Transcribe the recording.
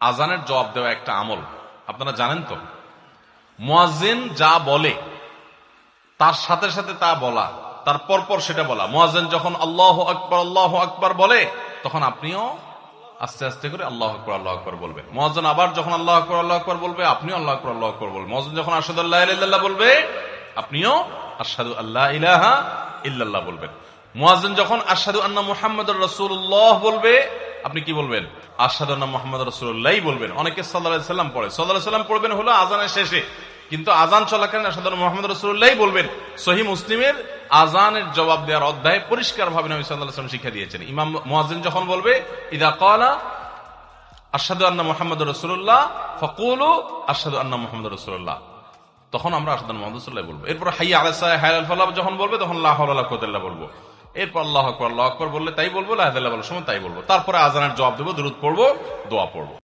আজানের জবাব দেওয়া একটা আমল। আপনারা জানেন তো? মুয়াজ্জিন যা বলে, তার সাথে সাথে তা বলা, তার পরপর সেটা বলা। মুয়াজ্জিন যখন আল্লাহ আকবর আল্লাহ আকবর বলে, তখন আপনিও আস্তে আস্তে করে আল্লাহ আকবর আল্লাহ আকবর বলবেন। মহাজন আবার যখন আল্লাহ আকবর আল্লাহ আকবর বলবে, আপনিও আল্লাহ আকবর আল্লাহ আকবর বলবেন। মহাজন যখন আসাদ আল্লাহ বলবে, আপনিও আসাদু আল্লাহ ইলাহা ইল্লাল্লাহ বলবেন। মুয়াজ্জিন যখন আসাদু আন্না মুহাম্মদ রসুল্লাহ বলবে আপনি কি বলবেন? আসাদু মোহাম্মদ রসুল্লাহ বলবেন। অনেকে সাল্লাহ সাল্লাম পড়ে। সাল্লাহ সাল্লাম পড়বেন হলো আজানের শেষে। কিন্তু আজান চলাকালীন আসাদুল মোহাম্মদ রসুল্লাহ বলবেন সহি মুসলিমের আজানের জবাব দেওয়ার অধ্যায় পরিষ্কার ভাবে নবী সাল্লাহ সাল্লাম শিক্ষা দিয়েছেন। ইমাম মুয়াজ্জিন যখন বলবে, ইদা কলা আসাদু আন্না মোহাম্মদ রসুল্লাহ ফকুলু আসাদু আন্না মোহাম্মদ রসুল্লাহ তখন আমরা আসাদ মোহাম্মদ রসুল্লাহ বলব। এরপর হাইয়া আলাসা হায়াল ফাল্লাহ যখন বলবে, তখন লাহ কোতাল্লাহ বলব। এরপর আল্লাহ আকবর আল্লাহ আকবর বললে তাই বলব লাহ বলার সময় তাই বলব। তারপরে আজানের জবাব দেবো দূরত পড়ব, দোয়া পড়ব।